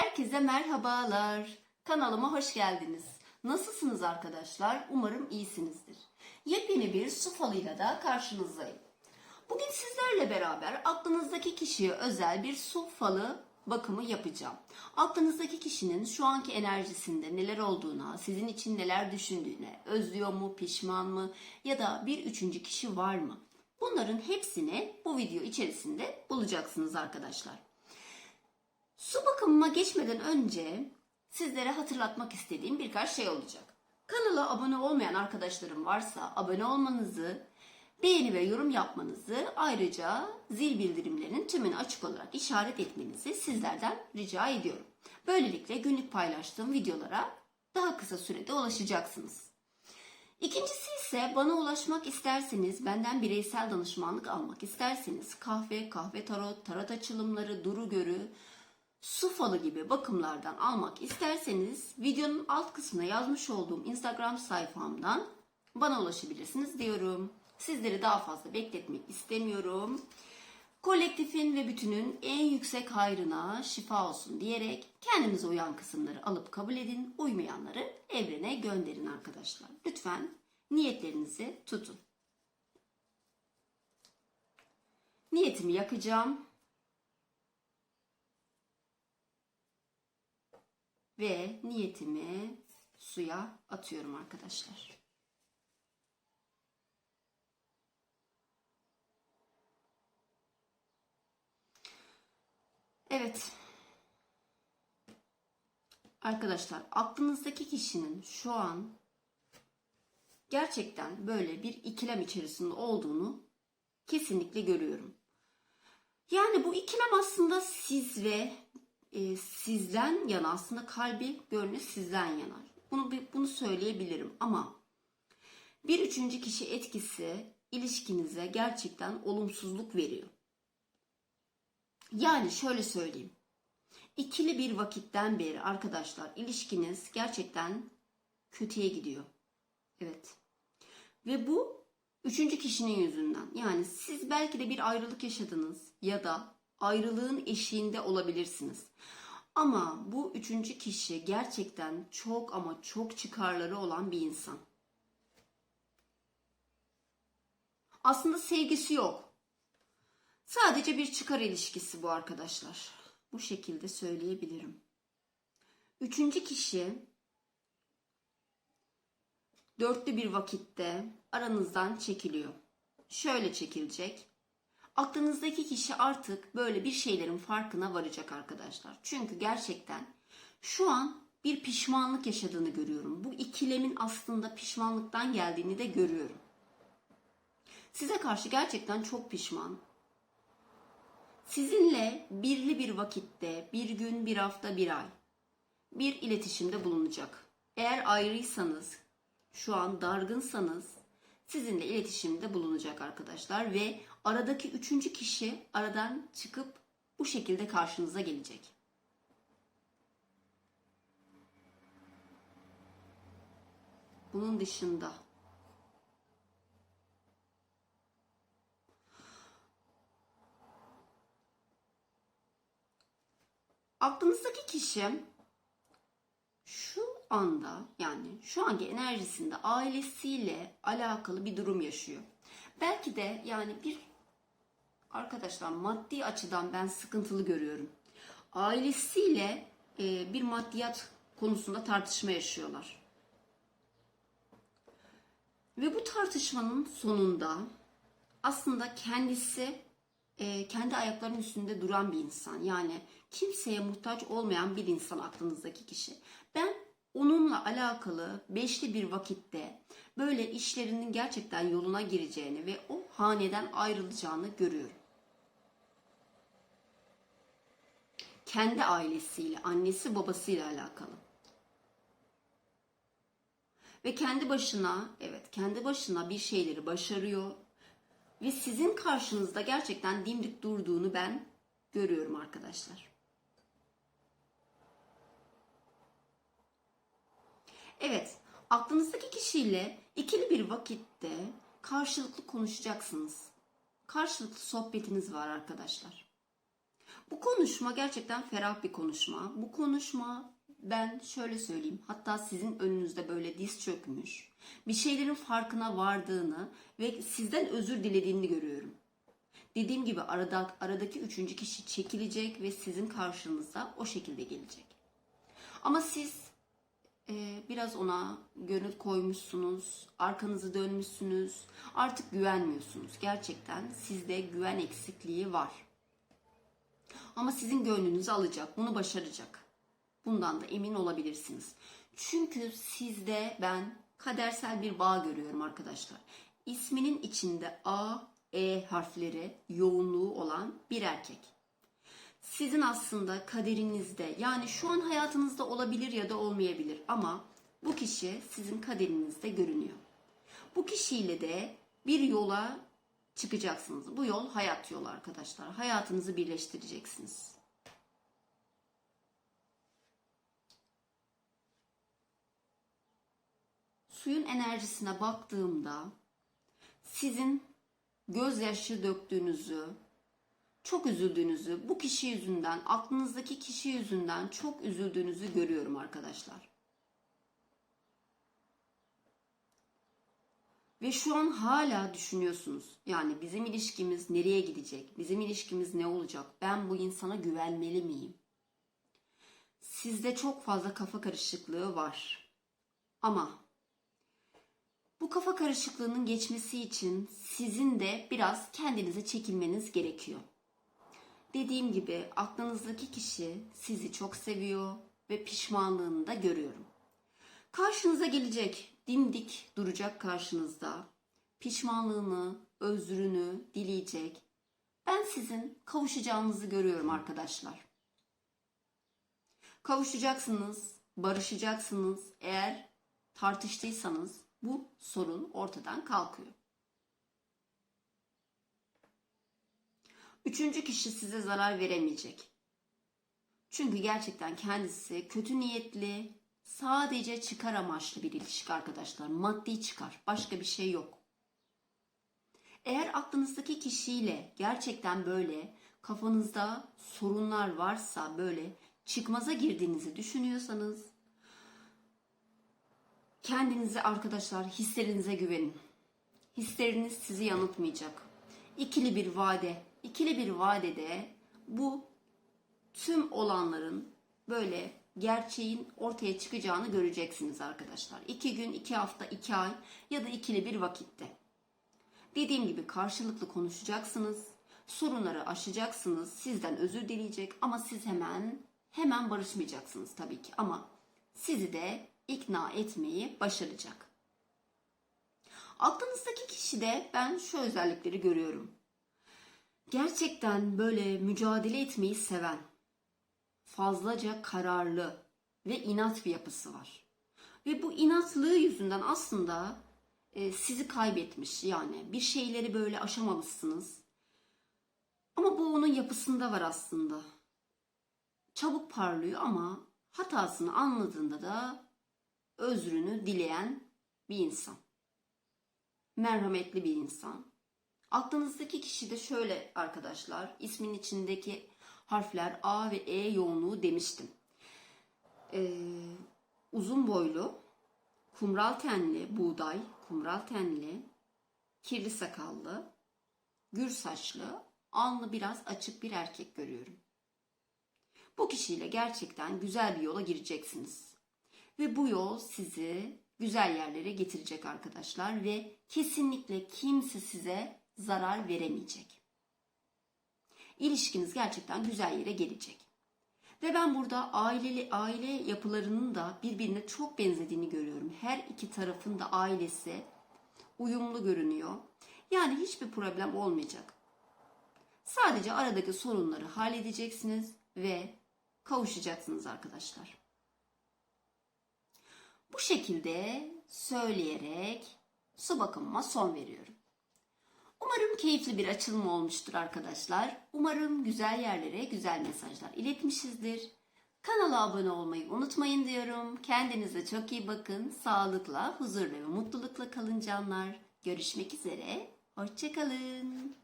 Herkese merhabalar. Kanalıma hoş geldiniz. Nasılsınız arkadaşlar? Umarım iyisinizdir. Yepyeni bir su falıyla da karşınızdayım. Bugün sizlerle beraber aklınızdaki kişiye özel bir su falı bakımı yapacağım. Aklınızdaki kişinin şu anki enerjisinde neler olduğuna, sizin için neler düşündüğüne, özlüyor mu, pişman mı ya da bir üçüncü kişi var mı? Bunların hepsini bu video içerisinde bulacaksınız arkadaşlar. Su bakımıma geçmeden önce sizlere hatırlatmak istediğim birkaç şey olacak. Kanala abone olmayan arkadaşlarım varsa abone olmanızı, beğeni ve yorum yapmanızı ayrıca zil bildirimlerinin tümünü açık olarak işaret etmenizi sizlerden rica ediyorum. Böylelikle günlük paylaştığım videolara daha kısa sürede ulaşacaksınız. İkincisi ise bana ulaşmak isterseniz, benden bireysel danışmanlık almak isterseniz kahve, kahve tarot, tarot açılımları, duru görü, su falı gibi bakımlardan almak isterseniz videonun alt kısmına yazmış olduğum Instagram sayfamdan bana ulaşabilirsiniz diyorum. Sizleri daha fazla bekletmek istemiyorum. Kolektifin ve bütünün en yüksek hayrına şifa olsun diyerek kendinize uyan kısımları alıp kabul edin, uymayanları evrene gönderin arkadaşlar. Lütfen niyetlerinizi tutun. Niyetimi yakacağım. Ve niyetimi suya atıyorum arkadaşlar. Evet. Arkadaşlar aklınızdaki kişinin şu an gerçekten böyle bir ikilem içerisinde olduğunu kesinlikle görüyorum. Yani bu ikilem aslında siz ve e, sizden yana aslında kalbi gönlü sizden yanar. Bunu bunu söyleyebilirim ama bir üçüncü kişi etkisi ilişkinize gerçekten olumsuzluk veriyor. Yani şöyle söyleyeyim. İkili bir vakitten beri arkadaşlar ilişkiniz gerçekten kötüye gidiyor. Evet. Ve bu üçüncü kişinin yüzünden. Yani siz belki de bir ayrılık yaşadınız ya da ayrılığın eşiğinde olabilirsiniz. Ama bu üçüncü kişi gerçekten çok ama çok çıkarları olan bir insan. Aslında sevgisi yok. Sadece bir çıkar ilişkisi bu arkadaşlar. Bu şekilde söyleyebilirim. Üçüncü kişi dörtlü bir vakitte aranızdan çekiliyor. Şöyle çekilecek. Aklınızdaki kişi artık böyle bir şeylerin farkına varacak arkadaşlar. Çünkü gerçekten şu an bir pişmanlık yaşadığını görüyorum. Bu ikilemin aslında pişmanlıktan geldiğini de görüyorum. Size karşı gerçekten çok pişman. Sizinle birli bir vakitte, bir gün, bir hafta, bir ay bir iletişimde bulunacak. Eğer ayrıysanız, şu an dargınsanız sizinle iletişimde bulunacak arkadaşlar ve aradaki üçüncü kişi aradan çıkıp bu şekilde karşınıza gelecek. Bunun dışında aklınızdaki kişi şu anda yani şu anki enerjisinde ailesiyle alakalı bir durum yaşıyor. Belki de yani bir arkadaşlar maddi açıdan ben sıkıntılı görüyorum. Ailesiyle e, bir maddiyat konusunda tartışma yaşıyorlar. Ve bu tartışmanın sonunda aslında kendisi e, kendi ayaklarının üstünde duran bir insan. Yani kimseye muhtaç olmayan bir insan aklınızdaki kişi. Ben onunla alakalı beşli bir vakitte böyle işlerinin gerçekten yoluna gireceğini ve o haneden ayrılacağını görüyorum. Kendi ailesiyle, annesi babasıyla alakalı. Ve kendi başına, evet kendi başına bir şeyleri başarıyor. Ve sizin karşınızda gerçekten dimdik durduğunu ben görüyorum arkadaşlar. Evet, aklınızdaki kişiyle ikili bir vakitte karşılıklı konuşacaksınız. Karşılıklı sohbetiniz var arkadaşlar. Bu konuşma gerçekten ferah bir konuşma. Bu konuşma ben şöyle söyleyeyim. Hatta sizin önünüzde böyle diz çökmüş. Bir şeylerin farkına vardığını ve sizden özür dilediğini görüyorum. Dediğim gibi arada, aradaki üçüncü kişi çekilecek ve sizin karşınıza o şekilde gelecek. Ama siz e, biraz ona gönül koymuşsunuz, arkanızı dönmüşsünüz, artık güvenmiyorsunuz. Gerçekten sizde güven eksikliği var. Ama sizin gönlünüzü alacak, bunu başaracak. Bundan da emin olabilirsiniz. Çünkü sizde ben kadersel bir bağ görüyorum arkadaşlar. İsminin içinde A, E harfleri yoğunluğu olan bir erkek. Sizin aslında kaderinizde yani şu an hayatınızda olabilir ya da olmayabilir ama bu kişi sizin kaderinizde görünüyor. Bu kişiyle de bir yola çıkacaksınız. Bu yol hayat yolu arkadaşlar. Hayatınızı birleştireceksiniz. Suyun enerjisine baktığımda sizin gözyaşı döktüğünüzü, çok üzüldüğünüzü, bu kişi yüzünden, aklınızdaki kişi yüzünden çok üzüldüğünüzü görüyorum arkadaşlar. Ve şu an hala düşünüyorsunuz. Yani bizim ilişkimiz nereye gidecek? Bizim ilişkimiz ne olacak? Ben bu insana güvenmeli miyim? Sizde çok fazla kafa karışıklığı var. Ama bu kafa karışıklığının geçmesi için sizin de biraz kendinize çekilmeniz gerekiyor. Dediğim gibi aklınızdaki kişi sizi çok seviyor ve pişmanlığını da görüyorum. Karşınıza gelecek, dimdik duracak karşınızda. Pişmanlığını, özrünü dileyecek. Ben sizin kavuşacağınızı görüyorum arkadaşlar. Kavuşacaksınız, barışacaksınız. Eğer tartıştıysanız bu sorun ortadan kalkıyor. Üçüncü kişi size zarar veremeyecek. Çünkü gerçekten kendisi kötü niyetli, sadece çıkar amaçlı bir ilişki arkadaşlar. Maddi çıkar, başka bir şey yok. Eğer aklınızdaki kişiyle gerçekten böyle kafanızda sorunlar varsa böyle çıkmaza girdiğinizi düşünüyorsanız kendinize arkadaşlar hislerinize güvenin. Hisleriniz sizi yanıltmayacak. İkili bir vade, ikili bir vadede bu tüm olanların böyle gerçeğin ortaya çıkacağını göreceksiniz arkadaşlar. İki gün, iki hafta, iki ay ya da ikili bir vakitte. Dediğim gibi karşılıklı konuşacaksınız. Sorunları aşacaksınız. Sizden özür dileyecek ama siz hemen hemen barışmayacaksınız tabii ki ama sizi de ikna etmeyi başaracak. Aklınızdaki kişide ben şu özellikleri görüyorum. Gerçekten böyle mücadele etmeyi seven, fazlaca kararlı ve inat bir yapısı var. Ve bu inatlığı yüzünden aslında e, sizi kaybetmiş yani bir şeyleri böyle aşamamışsınız. Ama bu onun yapısında var aslında. Çabuk parlıyor ama hatasını anladığında da özrünü dileyen bir insan. Merhametli bir insan. Aklınızdaki kişi de şöyle arkadaşlar. ismin içindeki harfler A ve E yoğunluğu demiştim. Ee, uzun boylu, kumral tenli, buğday, kumral tenli, kirli sakallı, gür saçlı, alnı biraz açık bir erkek görüyorum. Bu kişiyle gerçekten güzel bir yola gireceksiniz. Ve bu yol sizi güzel yerlere getirecek arkadaşlar ve kesinlikle kimse size zarar veremeyecek. İlişkiniz gerçekten güzel yere gelecek. Ve ben burada aileli aile yapılarının da birbirine çok benzediğini görüyorum. Her iki tarafın da ailesi uyumlu görünüyor. Yani hiçbir problem olmayacak. Sadece aradaki sorunları halledeceksiniz ve kavuşacaksınız arkadaşlar. Bu şekilde söyleyerek su bakımıma son veriyorum. Umarım keyifli bir açılım olmuştur arkadaşlar. Umarım güzel yerlere güzel mesajlar iletmişizdir. Kanala abone olmayı unutmayın diyorum. Kendinize çok iyi bakın. Sağlıkla, huzurla ve mutlulukla kalın canlar. Görüşmek üzere. Hoşçakalın.